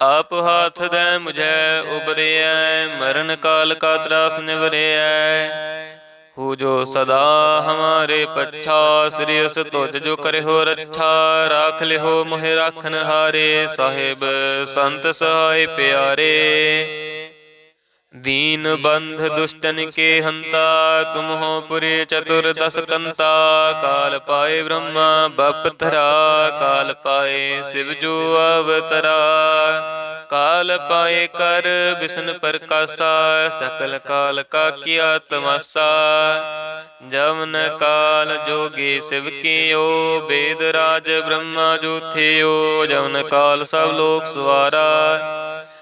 ਆਪ ਹਾਥ ਦੇ ਮੁਝੈ ਉਬਰਿਐ, ਮਰਨ ਕਾਲ ਕਾ ਤਰਾਸ ਨਿਵਰਿਐ। ਹੂ ਜੋ ਸਦਾ ਹਮਾਰੇ ਪੱਛਾ, ਸ੍ਰੀ ਅਸ ਤੁਜ ਜੋ ਕਰਿਓ ਰੱਛਾ, ਰਾਖ ਲਿਓ ਮੋਹਿ ਰਾਖਨ ਹਾਰੇ, ਸਾਹਿਬ ਸੰਤ ਸਹਾਇ ਪਿਆਰੇ। ਦੀਨ ਬੰਧ ਦੁਸ਼ਟਨ ਕੇ ਹੰਤਾ, ਤੁਮਹੋ ਪੁਰੇ ਚਤੁਰ ਦਸ ਕੰਤਾ, ਕਾਲ ਪਾਏ ਬ੍ਰਹਮਾ ਬਪ ਧਰਾ ਕਾਲ ਪਾਏ ਸਿਵ ਜੋ ਅਵਤਰਾ। ਕਾਲ ਪਾਏ ਕਰ ਵਿਸ਼ਨ ਪ੍ਰਕਾਸ਼ਾ, ਸਕਲ ਕਾਲ ਕਾ ਕੀਆ ਤਮਾਸਾ ਜਮਨ ਕਾਲ ਜੋਗੀ ਸਿਵ ਕੀਓ, ਬੇਦ ਰਾਜ ਬ੍ਰਹਮਾ ਜੋਥਿਓ ਜਮਨ ਕਾਲ ਸਭ ਲੋਕ ਸਵਾਰਾ।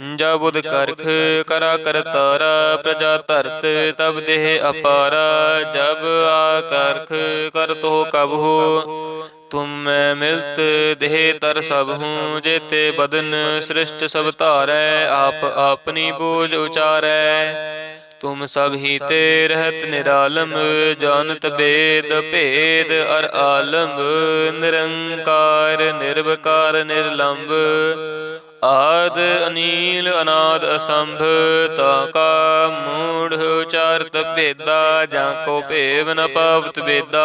ਜਬ ਜਬੁਦ ਕਰਖ ਕਰਾ ਕਰਤਾਰਾ ਪ੍ਰਜਾ ਧਰਤ ਤਬ ਦੇਹ ਅਪਾਰਾ ਜਬ ਆ ਕਰਖ ਕਰ ਕਰਤੋ ਕਬਹੂ ਤੁਮ ਮੈਂ ਮਿਲਤ ਦੇਹ ਤਰ ਸਭ ਹੂੰ ਜੇਤੇ ਬਦਨ ਸ੍ਰਿਸ਼ਟ ਸਭ ਧਾਰੈ ਆਪ ਆਪਣੀ ਬੋਝ ਉਚਾਰੈ। ਤੁਮ ਸਭ ਹੀ ਤੇ ਰਹਿਤ ਨਿਰਾਲਮ ਜਾਨਤ ਬੇਦ ਭੇਦ ਅਰ ਆਲਮ ਨਿਰੰਕਾਰ ਨਿਰਵਕਾਰ ਨਿਰਲੰਭ ਆਦ ਅਨੀਲ ਅਨਾਦ ਅਸੰਭ, ਤਾ ਕਾ ਮੂੜ ਉਚਾਰਤ ਭੇਦਾ, ਜਾਂ ਕੋ ਭੇਵ ਨ ਪਾਵਤ ਵੇਦਾ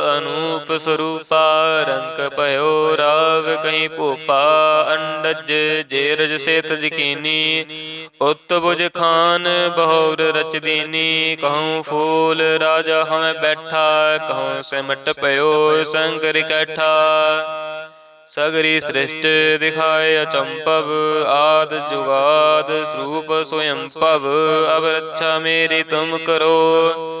ਅਨੂਪ ਸਰੂਪਾ, ਰੰਗ ਭਇਓ ਰਾਵ ਕਹੀਂ ਭੂਪਾ, ਅੰਡਜ ਜੇਰਜ ਸੇਤ ਜਕੀਨੀ, ਉਤ ਬੁਜ ਖਾਨ ਬਹੁਰ ਰਚ ਦੀਨੀ ਕਹੂੰ ਫੂਲ ਰਾਜਾ ਹਮੈ ਬੈਠਾ ਕਹੂੰ ਸਿਮਟ ਭਇਓ ਸੰਕਰ ਕੈਠਾ ਸਗਰੀ ਸ੍ਰਿਸ਼ਟ ਦਿਖਾਏ ਅਚੰਪਵ ਆਦ ਜੁਗਾਦ ਸਰੂਪ ਸੋਇੰ ਭਵ ਅਬ ਰੱਛਾ ਮੇਰੀ ਤੁਮ ਕਰੋ।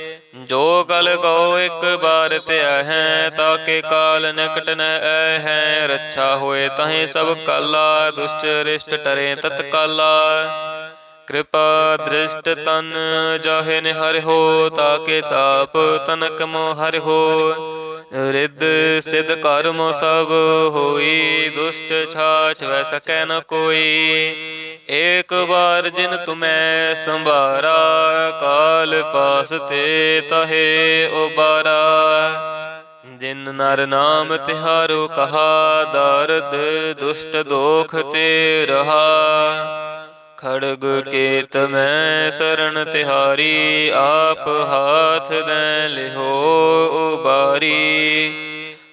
ਜੋ ਕਲ ਕੋ ਇੱਕ ਬਾਰ ਧਿਆ ਹੈ ਤਾਂ ਕੇ ਕਾਲ ਨਿਕਟ ਨ ਐ ਹੈ ਰੱਛਾ ਹੋਏ ਤਹੀਂ ਸਭ ਕਾਲਾ ਦੁਸ਼ਟ ਰਿਸ਼ਟ ਟਰੇ ਤਤਕਾਲਾ। ਕਿਰਪਾ ਦ੍ਰਿਸ਼ਟ ਤਨ ਜਾਹੇ ਨਿਹਰ ਹੋ, ਤਾਕੇ ਤਾਪ ਤਨਕ ਮੋ ਹਰਿ ਹੋ। ਰਿੱਧ ਸਿਧ ਕਰਮ ਸਭ ਹੋਈ, ਦੁਸ਼ਟ ਛਾਛ ਵੈ ਸਕੈ ਨ ਕੋਈ। ਏਕ ਵਾਰ ਜਿਨ ਤੁਮੈ ਸੰਭਾਰਾ, ਕਾਲ ਪਾਸ ਤੇ ਤਹੇ ਉਬਾਰਾ। ਜਿਨ ਨਰ ਨਾਮ ਤਿਹਾਰੋ ਕਹਾ, ਦਰਦ ਦੁਸ਼ਟ ਦੋਖ ਤੇ ਰਹਾ। ਖੜਗ ਕੇਤ ਮੈਂ ਸਰਣ ਤਿਹਾਰੀ, ਆਪ ਹਾਥ ਦੇ ਲਿਹੋ ਉਬਾਰੀ।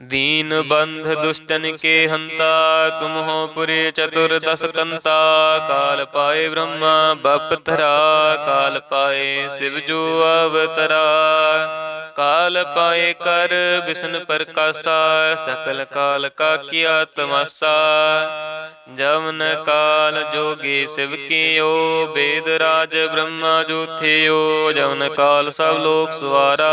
दीन बंध दुष्टन के हंता तुम हो पुरे चतुर दस कंता काल पाए ब्रह्मा बप धरा काल पाए शिव जो अवतरा काल पाए कर विष्णु प्रकाशा सकल काल का किया तमाशा जवन काल जोगी शिव कियो वेद राज ब्रह्मा जो थियो जवन काल सब लोक सवारा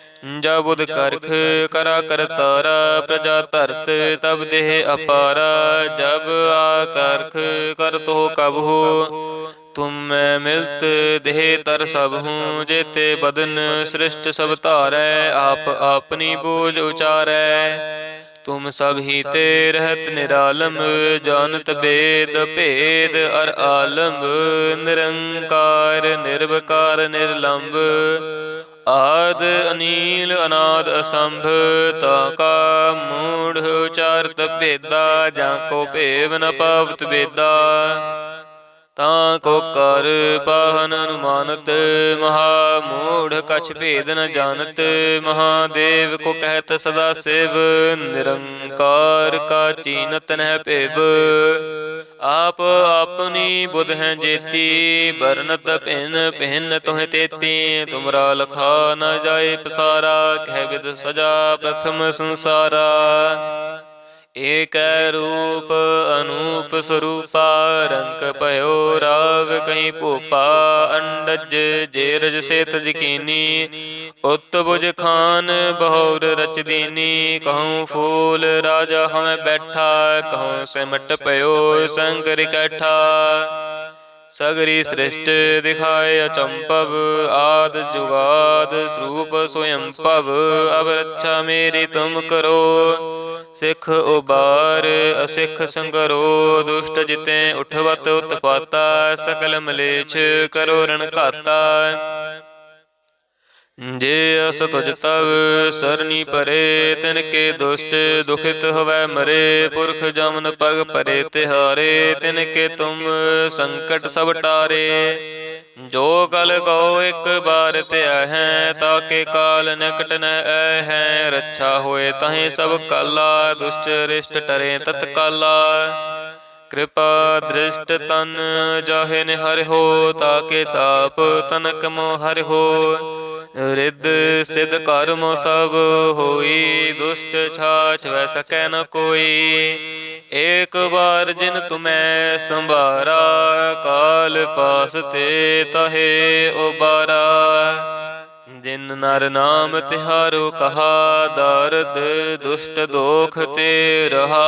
ਜਬ ਬੁਧ ਕਰਖ ਕਰਾ ਕਰ ਤਾਰਾ ਪ੍ਰਜਾ ਧਰਤ ਤਬ ਦੇਹ ਅਪਾਰਾ ਜਬ ਆ ਕਰਖ ਕਰ ਤੋ ਕਬ ਹੋ ਤੁਮ ਮੈਂ ਮਿਲਤ ਦੇਹ ਤਰ ਸਭ ਹੂੰ ਜੇਤੇ ਬਦਨ ਸ੍ਰਿਸ਼ਟ ਸਭ ਧਾਰੈ ਆਪ ਆਪਣੀ ਬੋਝ ਉਚਾਰੈ। ਤੁਮ ਸਭ ਹੀ ਤੇ ਰਹਿਤ ਨਿਰਾਲਮ ਜਾਣਤ ਬੇਦ ਭੇਦ ਅਰ ਆਲਮ। ਨਿਰੰਕਾਰ ਨਿਰਵਕਾਰ ਨਿਰਲੰਭ ਆਦ ਅਨੀਲ ਅਨਾਦ ਅਸੰਭ, ਤਾ ਕਾ ਮੂੜ ਉਚਾਰਤ ਭੇਦਾ, ਜਾਂ ਕੋ ਭੇਵ ਨ ਪਾਵਤ ਵੇਦਾ ਤਾਂ ਕੋ ਕਰ ਪਾਹਨ ਅਨੁਮਾਨਤ, ਮਹਾ ਮੂੜ ਕਛ ਭੇਦ ਨ ਜਾਣਤ ਮਹਾਦੇਵ ਕੋ ਕਹਿਤ ਸਦਾ ਸੇਵ, ਨਿਰੰਕਾਰ ਕਾ ਚੀਨਤ ਨਹਿ ਭੇਵ। ਆਪ ਆਪਣੀ ਬੁਧ ਹੈ ਜੇਤੀ ਬਰਨਤ ਭਿਨ ਭਿਨ ਤੋਹਿ ਤੇਤੀ, ਤੁਮਰਾ ਲਖਾ ਨ ਜਾਏ ਪਸਾਰਾ, ਕਹਿ ਵਿਦ ਸਜਾ ਪ੍ਰਥਮ ਸੰਸਾਰਾ। ਏਕੈ ਰੂਪ ਅਨੂਪ ਸਰੂਪਾ, ਰੰਗ ਭਇਓ ਰਾਵ ਕਈ ਭੂਪਾ, ਅੰਡਜ ਜੇਰਜ ਸੇਤ ਜਕੀਨੀ, ਉਤ ਬੁਜ ਖਾਨ ਬਹੁਰ ਰਚ ਦੀਨੀ ਕਹੂੰ ਫੂਲ ਰਾਜਾ ਹਮੈ ਬੈਠਾ ਕਹੂੰ ਸਿਮਟ ਭਇਓ ਸੰਕਰ ਇਕੱਠਾ ਸਗਰੀ ਸ੍ਰਿਸ਼ਟ ਦਿਖਾਏ ਅਚੰਪਵ ਆਦ ਜੁਗਾਦ ਸਰੂਪ ਸੋਇੰ ਭਵ ਅਬ ਰੱਛਾ ਮੇਰੀ ਤੁਮ ਕਰੋ। ਸਿੱਖ ਉਬਾਰ, ਅਸਿੱਖ ਸੰਗਰੋ, ਦੁਸ਼ਟ ਜਿਤੇ ਉਠਵਤ ਉਤਪਾਤਾ, ਸਕਲ ਮਲੇਛ ਕਰੋ ਰਣ ਘਾਤਾ। ਜੇ ਅਸ ਤੁਜ ਤਵ ਸਰਨੀ ਪਰੇ ਤਿਨ ਕੇ ਦੁਸ਼ਟ ਦੁਖਿਤ ਹੋਵੈ ਮਰੇ ਪੁਰਖ ਜਮਨ ਪਗ ਪਰੇ ਤਿਹਾਰੇ ਤਿਨ ਕੇ ਤੁਮ ਸੰਕਟ ਸਭ ਟਾਰੇ। ਜੋ ਕਲ ਕੋ ਇੱਕ ਬਾਰ ਧਿਆ ਹੈ ਤਾਕੇ ਕਾਲ ਨਿਕਟ ਨ ਹੈ। ਰੱਛਾ ਹੋਏ ਤਹੀਂ ਸਭ ਕਾਲਾ ਦੁਸ਼ਟ ਰਿਸ਼ਟ ਟਰੇ ਤਤਕਾਲਾ। ਕਿਰਪਾ ਦ੍ਰਿਸ਼ਟ ਤਨ ਜਾਹੇ ਨਿਹਰਿ ਹੋ ਤਾਕੇ ਤਾਪ ਤਨਕ ਮੋ ਹਰਿ ਹੋ। ਰਿੱਧ ਸਿਧ ਕਰਮ ਸਭ ਹੋਈ, ਦੁਸ਼ਟ ਛਾਛ ਵੈ ਸਕੈ ਨ ਕੋਈ। ਏਕ ਵਾਰ ਜਿਨ ਤੁਮੈ ਸੰਭਾਰਾ, ਕਾਲ ਪਾਸ ਤੇ ਤਹੇ ਉਬਾਰਾ। ਜਿਨ ਨਰ ਨਾਮ ਤਿਹਾਰੋ ਕਹਾ, ਦਰਦ ਦੁਸ਼ਟ ਦੋਖ ਤੇ ਰਹਾ।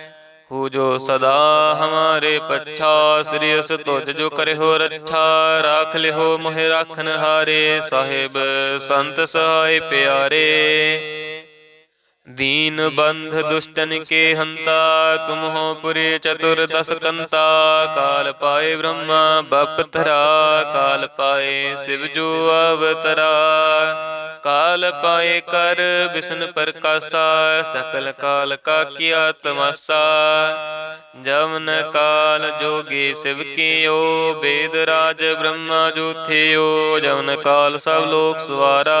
ਹੋ ਜੋ ਸਦਾ ਹਮਾਰੇ ਪੱਛਾ ਸ੍ਰੀ ਅਸ ਤੁਜ ਜੋ ਕਰਿਓ ਰੱਛਾ ਰਾਖ ਲਿਓ ਮੋਹਿ ਰਾਖਨ ਹਾਰੇ ਸਾਹਿਬ ਸੰਤ ਸਹਾਇ ਪਿਆਰੇ दीन बंध दुष्टन के हंता तुम हो पुरे चतुर्दश कंता काल पाए ब्रह्मा बप धरा काल पाए शिव जो अवतरा काल पाए कर विष्णु प्रकाशा सकल काल का किया तमाशा जवन काल जोगी शिव कियो वेद राज ब्रह्मा जो थियो जवन काल सब लोक सवारा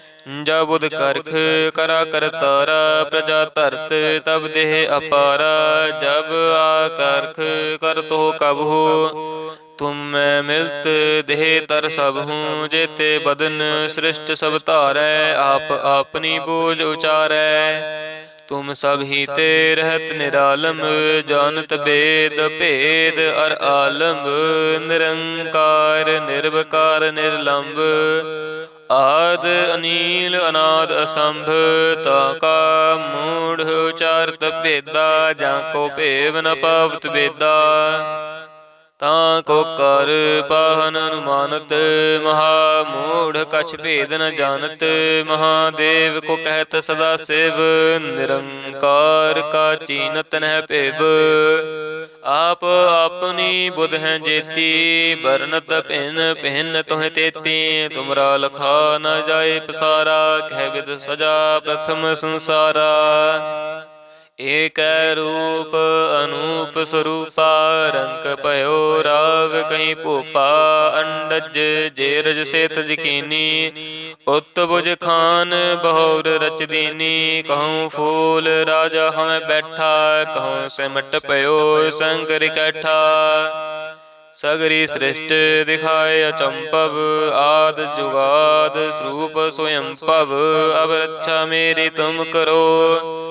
ਜਾ ਬੁਧ ਕਰਖ ਕਰਾ ਕਰ ਤਾਰਾ ਪ੍ਰਜਾ ਧਰਤ ਤਬ ਦੇਹ ਅਪਾਰਾ ਜਬ ਆ ਕਰਖ ਕਰ ਤੋ ਕਬ ਹੋ ਤੁਮ ਮੈਂ ਮਿਲਤ ਦੇਹ ਤਰ ਸਭ ਹੂੰ ਜੇਤੇ ਬਦਨ ਸ੍ਰਿਸ਼ਟ ਸਭ ਧਾਰੈ ਆਪ ਆਪਣੀ ਬੋਝ ਉਚਾਰੈ। ਤੁਮ ਸਭ ਹੀ ਤੇ ਰਹਿਤ ਨਿਰਾਲਮ ਜਾਣਤ ਬੇਦ ਭੇਦ ਅਰ ਆਲਮ ਨਿਰੰਕਾਰ ਨਿਰਵਕਾਰ ਨਿਰਲੰਭ ਆਦ ਅਨੀਲ ਅਨਾਦ ਅਸੰਭ ਤਾ ਕਾ ਮੂੜ ਉਚਾਰਤ ਭੇਦਾ, ਜਾਂ ਕੋ ਭੇਵ ਨ ਪਾਵਤ ਵੇਦਾ ਤਾਂ ਕੋ ਕਰ ਪਾਹਨ ਅਨੁਮਾਨਤ, ਮਹਾ ਮੂੜ ਕਛ ਭੇਦ ਨ ਜਾਣਤ, ਮਹਾਦੇਵ ਕੋ ਕਹਿਤ ਸਦਾ ਸਿਵ, ਨਿਰੰਕਾਰ ਕਾ ਚੀਨਤ ਨਹਿ ਭੇਵ। ਆਪ ਆਪਨੀ ਬੁਧ ਹੈ ਜੇਤੀ ਬਰਨਤ ਭਿੰਨ ਭਿੰਨ ਤੋਹਿ ਤੇਤੀ, ਤੁਮਰਾ ਲਖਾ ਨ ਜਾਏ ਪਸਾਰਾ, ਕਹਿ ਵਿਦ ਸਜਾ ਪ੍ਰਥਮ ਸੰਸਾਰਾ। ਏਕੈ ਰੂਪ ਅਨੂਪ ਸਰੂਪਾ, ਰੰਗ ਭਇਓ ਰਾਵ ਕਈ ਭੂਪਾ, ਅੰਡਜ ਜੇਰਜ ਸੇਤ ਜਕੀਨੀ ਉਤ ਖਾਨ ਬਹੁਰ ਰਚਦੀਨੀ, ਕਹੂੰ ਫੂਲ ਰਾਜਾ ਹਮੈ ਬੈਠਾ, ਕਹੂੰ ਸਿਮਟ ਭਇਓ ਸੰਕਰ ਇਕੱਠਾ ਸਗਰੀ ਸ੍ਰਿਸ਼ਟ ਦਿਖਾਏ ਅਚੰਪਵ ਆਦ ਜੁਗਾਦ ਸਰੂਪ ਸੋਇੰ ਭਵ ਅਬ ਰੱਛਾ ਮੇਰੀ ਤੁਮ ਕਰੋ।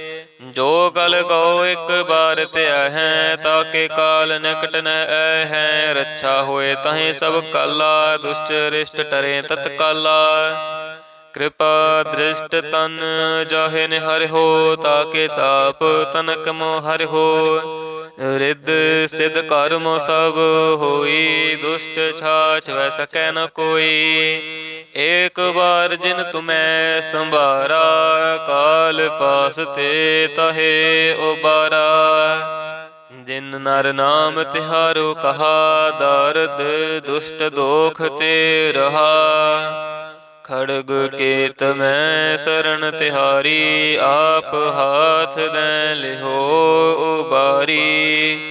ਜੋ ਕਲ ਕੋ ਇੱਕ ਬਾਰ ਧਿਆ ਹੈ ਤਾਕੇ ਕਾਲ ਨਿਕਟ ਨ ਐ ਹੈ। ਰੱਛਾ ਹੋਏ ਤਹੀਂ ਸਭ ਕਾਲਾ, ਦੁਸ਼ਟ ਰਿਸ਼ਟ ਟਰੇ ਤਤਕਾਲਾ। ਕਿਰਪਾ ਦ੍ਰਿਸ਼ਟ ਤਨ ਜਾਹੇ ਨਿਹਰ ਹਰਿ ਹੋ, ਤਾਕੇ ਤਾਪ ਤਨਕ ਮੋ ਹਰਿ ਹੋ। ਰਿੱਧ ਸਿਧ ਕਰਮ ਸਭ ਹੋਈ, ਦੁਸ਼ਟ ਛਾਛ ਵੈ ਸਕੈ ਨ ਕੋਈ। ਏਕ ਵਾਰ ਜਿਨ ਤੁਮੈ ਸੰਭਾਰਾ, ਕਾਲ ਪਾਸ ਤੇ ਤਹੇ ਉਬਾਰਾ। ਜਿਨ ਨਰ ਨਾਮ ਤਿਹਾਰੋ ਕਹਾ, ਦਰਦ ਦੁਸ਼ਟ ਦੋਖ ਤੇ ਰਹਾ। ਖੜਗ ਕੇਤ ਮੈਂ ਸਰਣ ਤਿਹਾਰੀ, ਆਪ ਹਾਥ ਦੈ ਲਿਹੋ ਉਬਾਰੀ।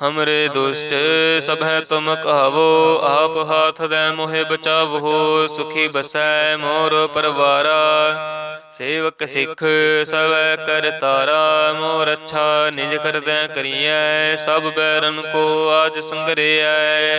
ਹਮਰੇ ਦੁਸ਼ਟ ਸਭੈ ਤੁਮ ਕਹਾਵੋ ਆਪ ਹਾਥ ਦੇ ਮੋਹਿ ਬਚਾਵੋ ਸੁਖੀ ਬਸੈ ਮੋਰ ਪਰਵਾਰਾ ਸੇਵਕ ਸਿੱਖ ਸਵੈ ਕਰ ਤਾਰਾ ਮੋਰ ਅੱਛਾ ਨਿਜ ਕਰਦੈ ਕਰੀਐ ਸਭ ਬੈਰਨ ਕੋ ਆਜ ਸੰਗਰਿਐ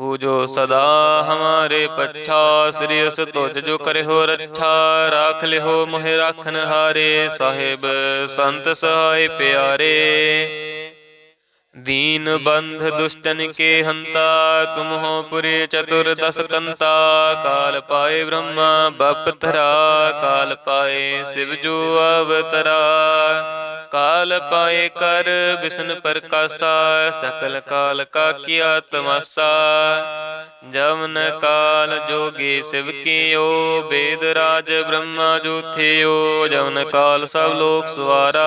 ਹੋ ਜੋ ਸਦਾ ਹਮਾਰੇ ਪੱਛਾ, ਸ੍ਰੀ ਅਸ ਤੁਜ ਜੋ ਕਰਿਓ ਰੱਛਾ, ਰਾਖ ਲਿਓ ਮੋਹਿ ਰਾਖਨ ਹਾਰੇ, ਸਾਹਿਬ, ਸੰਤ ਸਹਾਇ ਪਿਆਰੇ। ਦੀਨ ਬੰਧ ਦੁਸ਼ਟਨ ਕੇ ਹੰਤਾ, ਤੁਮਹੋ ਪੁਰੇ ਚਤੁਰ ਦਸ ਕੰਤਾ, ਕਾਲ ਪਾਏ ਬ੍ਰਹਮਾ ਬਪ ਧਰਾ ਕਾਲ ਪਾਏ ਸਿਵ ਜੋ ਅਵਤਰਾ। ਕਾਲ ਪਾਏ ਕਰ ਬਿਸ਼ਨ ਪ੍ਰਕਾਸ਼ਾ, ਸਕਲ ਕਾਲ ਕਾ ਕੀਆ ਤਮਾਸਾ ਜਮਨ ਕਾਲ ਜੋਗੀ ਸਿਵ ਕੀਓ, ਬੇਦ ਰਾਜ ਬ੍ਰਹਮਾ ਜੋਥਿਓ ਜਮਨ ਕਾਲ ਸਭ ਲੋਕ ਸਵਾਰਾ।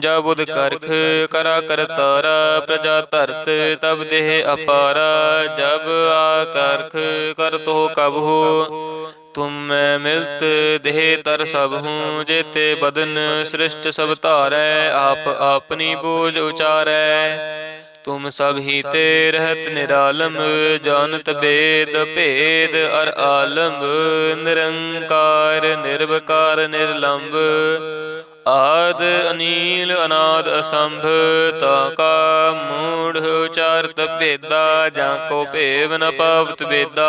ਜਾ ਬੁਧ ਕਰਖ ਕਰਾ ਕਰਤਾਰਾ ਪ੍ਰਜਾ ਧਰਤ ਤਬ ਦੇਹ ਅਪਾਰਾ। ਜਬ ਆ ਕਰਖ ਕਰ ਤੋ ਕਬ ਹੋ। ਤੁਮ ਮੈਂ ਮਿਲਤ ਦੇਹ ਤਰ ਸਭ ਹੂੰ ਜੇਤੇ ਬਦਨ ਸ੍ਰਿਸ਼ਟ ਸਭ ਧਾਰੈ ਆਪ ਆਪਨੀ ਬੋਝ ਉਚਾਰੈ। ਤੁਮ ਸਭ ਹੀ ਤੇ ਰਹਿਤ ਨਿਰਾਲਮ ਜਾਣਤ ਬੇਦ ਭੇਦ ਅਰ ਆਲਮ। ਨਿਰੰਕਾਰ ਨਿਰਵਕਾਰ ਨਿਰਲੰਭ ਆਦ ਅਨੀਲ ਅਨਾਦ ਅਸੰਭ, ਤਾ ਕਾ ਮੂੜ ਉਚਾਰਤ ਭੇਦਾ, ਜਾਂ ਕੋ ਭੇਵ ਨ ਪਾਵਤ ਬੇਦਾ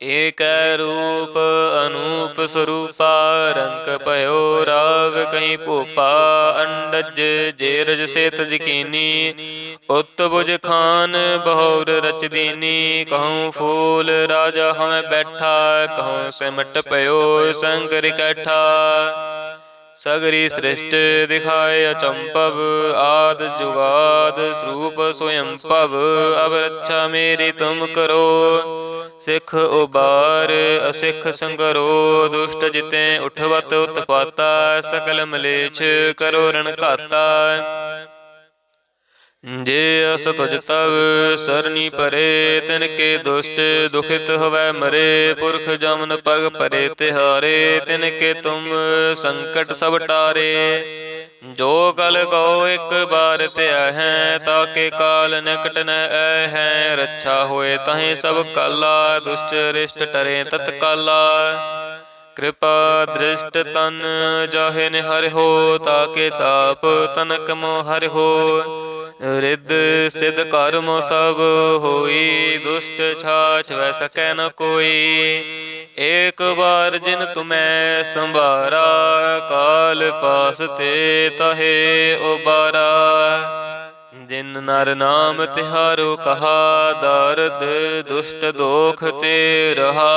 ਏਕੈ ਰੂਪ ਅਨੂਪ ਸਰੂਪਾ, ਰੰਗ ਭਇਓ ਰਾਵ ਕਹੀਂ ਭੂਪਾ, ਅੰਡਜ ਜੇਰਜ ਸੇਤ ਜਕੀਨੀ, ਉਤ ਬੁਜ ਖਾਨ ਬਹੁਰ ਰਚ ਦੀਨੀ ਕਹੂੰ ਫੂਲ ਰਾਜਾ ਹਮੈ ਬੈਠਾ ਕਹੂੰ ਸਿਮਟ ਭਇਓ ਸੰਕਰ ਇਕੱਠਾ ਸਗਰੀ ਸ੍ਰਿਸ਼ਟ ਦਿਖਾਏ ਅਚੰਪਵ ਆਦ ਜੁਗਾਦ ਸਰੂਪ ਸੋਇੰ ਭਵ ਅਬ ਰੱਛਾ ਮੇਰੀ ਤੁਮ ਕਰੋ। ਸਿੱਖ ਉਬਾਰ, ਅਸਿੱਖ ਸੰਗਰੋ, ਦੁਸ਼ਟ ਜਿਤੇ ਉਠਵਤ ਉਤਪਾਤਾ, ਸਕਲ ਮਲੇਛ ਕਰੋ ਰਣ ਘਾਤਾ। ਜੇ ਅਸ ਤੁਜ ਤਵ ਸਰਨੀ ਪਰੇ, ਤਿਨ ਕੇ ਦੁਸ਼ਟ ਦੁਖਿਤ ਹੋਵੈ ਮਰੇ, ਪੁਰਖ ਜਮਨ ਪਗ ਪਰੇ ਤਿਹਾਰੇ, ਤਿਨ ਕੇ ਤੁਮ ਸੰਕਟ ਸਭ ਟਾਰੇ। ਜੋ ਕਲ ਕੋ ਇੱਕ ਬਾਰ ਧਿਆ ਹੈ, ਤਾਂ ਕੇ ਕਾਲ ਨਿਕਟ ਨ ਐ ਹੈ। ਰੱਛਾ ਹੋਏ ਤਹੀਂ ਸਭ ਕਾਲਾ, ਦੁਸ਼ਟ ਰਿਸ਼ਟ ਟਰੇ ਤਤਕਾਲਾ। ਕਿਰਪਾ ਦ੍ਰਿਸ਼ਟ ਤਨ ਜਾਹੇ ਨਿਹਰਿ ਹੋ ਤਾਕੇ ਤਾਪ ਤਨਕ ਮੋ ਹਰਿ ਹੋ। ਰਿੱਧ ਸਿਧ ਕਰਮ ਸਭ ਹੋਈ, ਦੁਸ਼ਟ ਛਾਛ ਵੈ ਸਕੈ ਨ ਕੋਈ। ਏਕ ਵਾਰ ਜਿਨ ਤੁਮੈ ਸੰਭਾਰਾ, ਕਾਲ ਪਾਸ ਤੇ ਤਹੇ ਉਬਾਰਾ। ਜਿਨ ਨਰ ਨਾਮ ਤਿਹਾਰੋ ਕਹਾ, ਦਰਦ ਦੁਸ਼ਟ ਦੋਖ ਤੇ ਰਹਾ।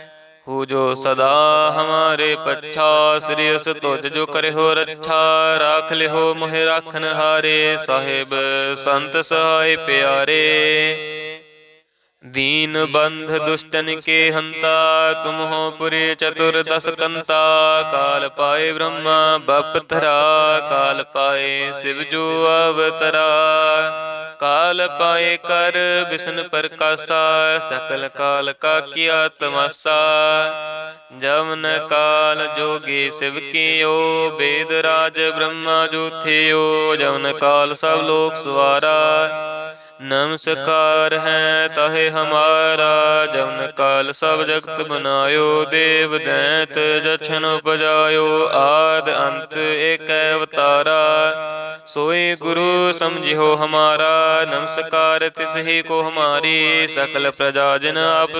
ਹੂ ਜੋ ਸਦਾ ਹਮਾਰੇ ਪੱਛਾ, ਸ੍ਰੀ ਅਸ ਤੁਜ ਜੋ ਕਰਿਓ ਰੱਛਾ, ਰਾਖ ਲਿਓ ਮੋਹਿ ਰਾਖਨ ਹਾਰੇ, ਸਾਹਿਬ ਸੰਤ ਸਹਾਇ ਪਿਆਰੇ। ਦੀਨ ਬੰਧ ਦੁਸ਼ਟਨ ਕੇ ਹੰਤਾ, ਤੁਮ ਹੋ ਪੁਰੇ ਚਤੁਰ ਦਸ ਕੰਤਾ, ਕਾਲ ਪਾਏ ਬ੍ਰਹਮਾ ਬਪ ਧਰਾ ਕਾਲ ਪਾਏ ਸਿਵ ਜੋ ਅਵਤਰਾ। ਕਾਲ ਪਾਏ ਕਰ ਵਿਸ਼ਨ ਪ੍ਰਕਾਸ਼ਾ, ਸਕਲ ਕਾਲ ਕਾ ਕੀਆ ਤਮਾਸਾ ਜਮਨ ਕਾਲ ਜੋਗੀ ਸਿਵ ਕੀਓ ਵੇਦ ਰਾਜ ਬ੍ਰਹਮਾ ਜੋਥਿਓ। ਜਮਨ ਕਾਲ ਸਭ ਲੋਕ ਸਵਾਰਾ। ਨਮਸਕਾਰ ਹੈ ਤਹੇ ਹਮਾਰਾ ਜਮਨ ਕਾਲ ਸਭ ਜਗਤ ਬਨਾਇਓ, ਦੇਵ ਦੈਂਤ ਜਛਨ ਉਪਜਾਇਓ, ਆਦ ਅੰਤ ਏਕ ਅਵਤਾਰਾ। ਸੋਈ ਗੁਰੂ ਸਮਝਿਓ ਹਮਾਰਾ ਨਮਸਕਾਰ ਤਿਸ ਹੀ ਕੋ ਹਮਾਰੀ, ਸਕਲ ਪ੍ਰਜਾ ਜਨ ਆਪ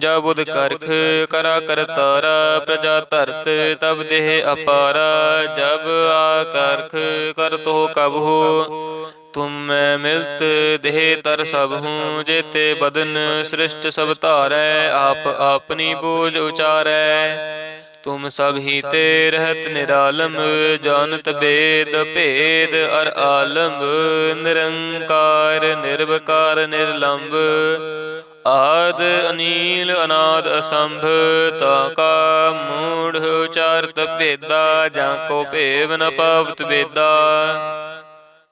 ਜਬੁਦ ਕਰਖ ਕਰਾ ਕਰਤਾਰਾ ਪ੍ਰਜਾ ਧਰਤ ਤਬ ਦੇਹ ਅਪਾਰਾ ਜਬ ਆ ਕਰਖ ਕਰਤੋ ਕਬਹੂ। ਤੁਮ ਮੈਂ ਮਿਲਤ ਦੇਹ ਤਰ ਸਭ ਹੂੰ ਜੇਤੇ ਬਦਨ ਸ੍ਰਿਸ਼ਟ ਸਭ ਧਾਰੈ ਆਪ ਆਪਣੀ ਬੋਝ ਉਚਾਰੈ। ਤੁਮ ਸਭ ਹੀ ਤੇ ਰਹਤ ਨਿਰਾਲਮ ਜਾਨਤ ਬੇਦ ਭੇਦ ਅਰ ਆਲਮ। ਨਿਰੰਕਾਰ ਨਿਰਵਕਾਰ ਨਿਰਲੰਭ ਆਦ ਅਨੀਲ ਅਨਾਦ ਅਸੰਭ ਤਾ ਕਾ ਮੂੜ ਉਚਾਰਤ ਭੇਦਾ, ਜਾਂ ਕੋ ਭੇਵ ਨ ਪਾਵਤ ਵੇਦਾ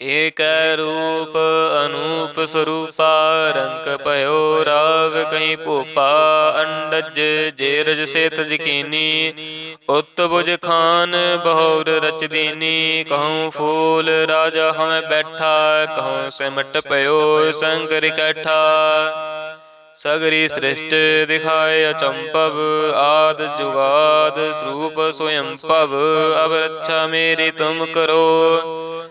ਏਕੈ ਰੂਪ ਅਨੂਪ ਸਰੂਪਾ, ਰੰਗ ਭਇਓ ਰਾਵ ਕਹੀਂ ਭੂਪਾ, ਅੰਡਜ ਜੇਰਜ ਸੇਤ ਜਕੀਨੀ, ਉਤ ਬੁਜ ਖਾਨ ਬਹੁਰ ਰਚਦੀਨੀ ਕਹੂੰ ਫੂਲ ਰਾਜਾ ਹਮੈ ਬੈਠਾ ਕਹੂੰ ਸਿਮਟ ਭਇਓ ਸੰਕਰ ਕੈਠਾ ਸਗਰੀ ਸ੍ਰਿਸ਼ਟ ਦਿਖਾਏ ਅਚੰਪਵ ਆਦ ਜੁਗਾਦ ਸਰੂਪ ਸੋਯੰ ਭਵ ਅਬ ਰੱਛਾ ਮੇਰੀ ਤੁਮ ਕਰੋ।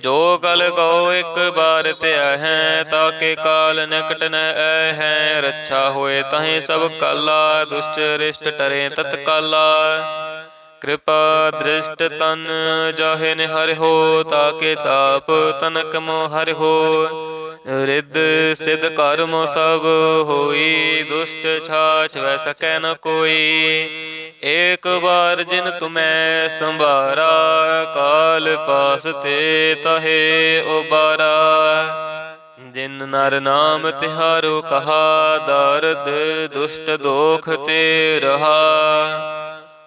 ਜੋ ਕਲ ਕੋ ਇੱਕ ਬਾਰ ਧਿਆ ਹੈ ਤਾਕੇ ਕਾਲ ਨਿਕਟ ਨ ਐ ਹੈ ਰੱਛਾ ਹੋਏ ਤਹੀਂ ਸਭ ਕਾਲਾ ਦੁਸ਼ਟ ਰਿਸ਼ਟ ਟਰੇ ਤਤਕਾਲਾ। ਕਿਰਪਾ ਦ੍ਰਿਸ਼ਟ ਤਨ ਜਾਹੇ ਨਿ ਹਰਿ ਤਾਂ ਕੇ ਤਾਪ ਤਨਕ ਮੋ ਹਰਿ ਹੋ ਰਿੱਧ ਸਿਧ ਕਰਮ ਸਭ ਹੋਈ, ਦੁਸ਼ਟ ਛਾਛ ਵੈ ਸਕੈ ਨ ਕੋਈ। ਏਕ ਵਾਰ ਜਿਨ ਤੁਮੈ ਸੰਭਾਰਾ, ਕਾਲ ਪਾਸ ਤੇ ਤਹੇ ਉਬਾਰਾ। ਜਿਨ ਨਰ ਨਾਮ ਤਿਹਾਰੋ ਕਹਾ, ਦਰਦ ਦੁਸ਼ਟ ਦੋਖ ਤੇ ਰਹਾ।